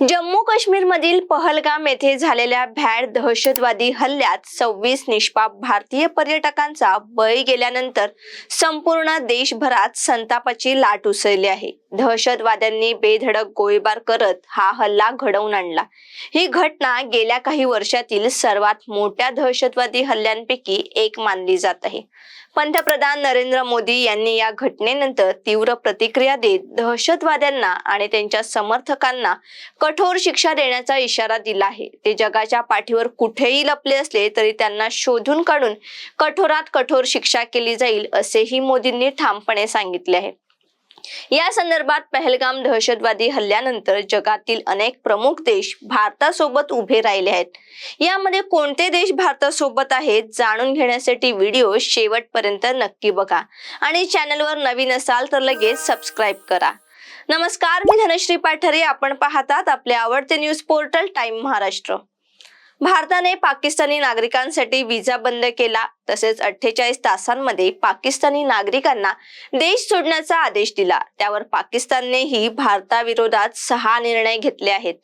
जम्मू काश्मीर मधील पहलगाम येथे झालेल्या भॅड दहशतवादी हल्ल्यात सव्वीस निष्पाप भारतीय पर्यटकांचा बळी गेल्यानंतर संपूर्ण देशभरात संतापाची लाट उसळली आहे. दहशतवाद्यांनी बेधडक गोळीबार करत हा हल्ला घडवून आणला. ही घटना गेल्या काही वर्षातील सर्वात मोठ्या दहशतवादी हल्ल्यांपैकी एक मानली जात आहे. पंतप्रधान नरेंद्र मोदी यांनी या घटनेनंतर तीव्र प्रतिक्रिया देत दहशतवाद्यांना आणि त्यांच्या समर्थकांना कठोर शिक्षा देण्याचा इशारा दिला आहे. ते जगाच्या पाठीवर कुठेही लपले असले तरी त्यांना शोधून काढून कठोरात कठोर शिक्षा केली जाईल असेही मोदींनी ठामपणे सांगितले आहे. या संदर्भात पहलगाम दहशतवादी हल्ल्यानंतर जगातील अनेक प्रमुख देश भारतासोबत उभे राहिले आहेत. यामध्ये कोणते देश भारतासोबत आहेत जाणून घेण्यासाठी व्हिडिओ शेवटपर्यंत नक्की बघा आणि चॅनलवर नवीन असाल तर लगेच सबस्क्राईब करा. नमस्कार मी धनश्री पाठरे. आपण पाहतात आपले आवडते न्यूज पोर्टल टाइम महाराष्ट्र. भारताने पाकिस्तानी नागरिकांसाठी व्हिसा बंद केला. तसेच अठ्ठेचाळीस तासांमध्ये पाकिस्तानी नागरिकांना देश सोडण्याचा आदेश दिला. त्यावर पाकिस्ताननेही भारताविरोधात सहा निर्णय घेतले आहेत.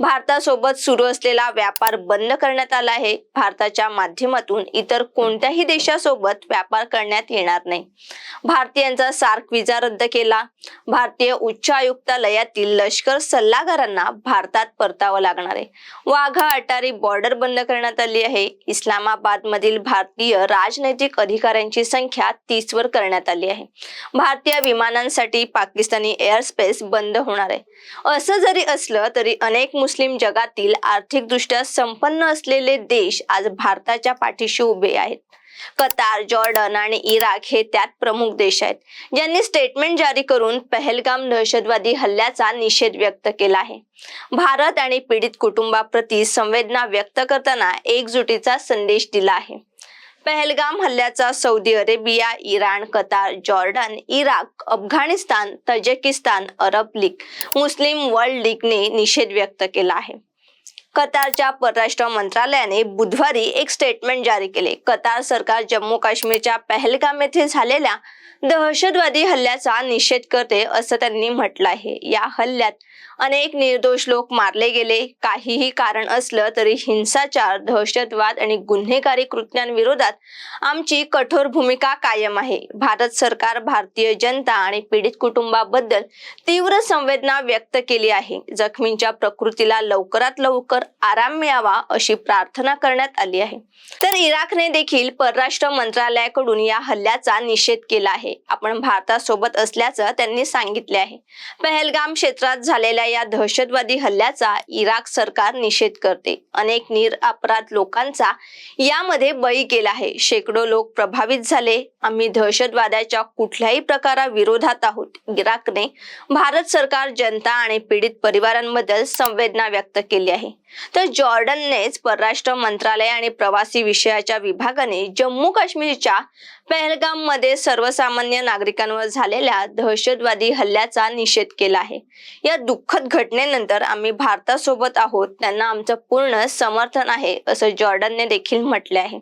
भारतासोबत सुरू असलेला व्यापार बंद करण्यात आला आहे. भारताच्या माध्यमातून इतर कोणत्याही देशासोबत व्यापार करण्यात येणार नाही. भारतीयांचा सार्क विजा रद्द केला. भारतीय उच्च आयुक्तालयातील लष्कर सल्लागारांना भारतात परतावं लागणार आहे. वाघा अटारी बॉर्डर बंद करण्यात आली आहे. इस्लामाबाद मधील भारतीय राजनैतिक अधिकाऱ्यांची संख्या तीस वर करण्यात आली आहे. भारतीय विमानांसाठी पाकिस्तानी एअर स्पेस बंद होणार आहे. असं जरी असलं तरी अनेक मुस्लिम जगातील आर्थिकदृष्ट्या संपन्न असलेले देश आज भारताच्या पाठीशी उभे आहेत. कतार जॉर्डन आणि इराक हे त्यात प्रमुख देश आहेत. ज्यांनी स्टेटमेंट जारी करून पहलगाम दहशतवादी हल्ल्याचा निषेध व्यक्त केला आहे. भारत आणि पीडित कुटुंबाप्रती संवेदना व्यक्त करताना एकजुटीचा संदेश दिला आहे. पहलगाम हल्ल्याचा Saudi Arabia Iran Qatar Jordan Iraq अफगाणिस्तान तजिकिस्तान अरब लीग मुस्लिम वर्ल्ड लीगने निषेध व्यक्त केला आहे. कतारच्या परराष्ट्र मंत्रालयाने बुधवारी एक स्टेटमेंट जारी केले. कतार सरकार जम्मू काश्मीरच्या पहलगाम येथे झालेल्या दहशतवादी हल्ल्याचा निषेध करते असं त्यांनी म्हटलं आहे. या हल्ल्यात अनेक निर्दोष लोक मारले गेले. काहीही कारण असलं तरी हिंसाचार दहशतवाद आणि गुन्हेगारी कृत्यांविरोधात आमची कठोर भूमिका कायम आहे. भारत सरकार भारतीय जनता आणि पीडित कुटुंबाबद्दल तीव्र संवेदना व्यक्त केली आहे. जखमींच्या प्रकृतीला लवकरात लवकर आराम मिळावा अशी प्रार्थना करण्यात आली आहे. तर इराकने देखील परराष्ट्र मंत्रालयाकडून या हल्ल्याचा निषेध केला आहे. आपण भारतासोबत असल्याचं त्यांनी सांगितले आहे. पहलगाम क्षेत्रात झालेल्या या दहशतवादी हल्ल्याचा इराक सरकार निषेध करते. अनेक निरपराध लोकांचा यामध्ये बळी गेला आहे. शेकडो लोक प्रभावित झाले. आम्ही दहशतवादाच्या कुठल्याही प्रकारा विरोधात आहोत. इराकने भारत सरकार जनता आणि पीडित परिवारांबद्दल संवेदना व्यक्त केली आहे. तर जॉर्डननेच परराष्ट्र मंत्रालय आणि प्रवासी विषयाच्या विभागाने जम्मू काश्मीरच्या पहलगाममध्ये सर्वसामान्य नागरिकांवर झालेल्या दहशतवादी हल्ल्याचा निषेध केला आहे. या दुःखद घटनेनंतर आम्ही भारतासोबत आहोत. त्यांना आमचं पूर्ण समर्थन आहे असं जॉर्डनने देखील म्हटले आहे.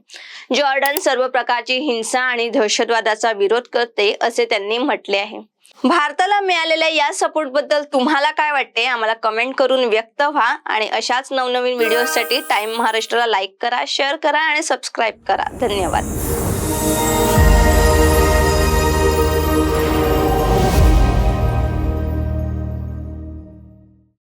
जॉर्डन सर्व प्रकारची हिंसा आणि दहशतवादाचा विरोध करते असे त्यांनी म्हटले आहे. भारताला मिळालेल्या या सपोर्टबद्दल तुम्हाला काय वाटते आम्हाला कमेंट करून व्यक्त व्हा आणि अशाच नवनवीन व्हिडिओसाठी टाइम महाराष्ट्राला लाईक करा शेअर करा आणि सबस्क्राईब करा. धन्यवाद.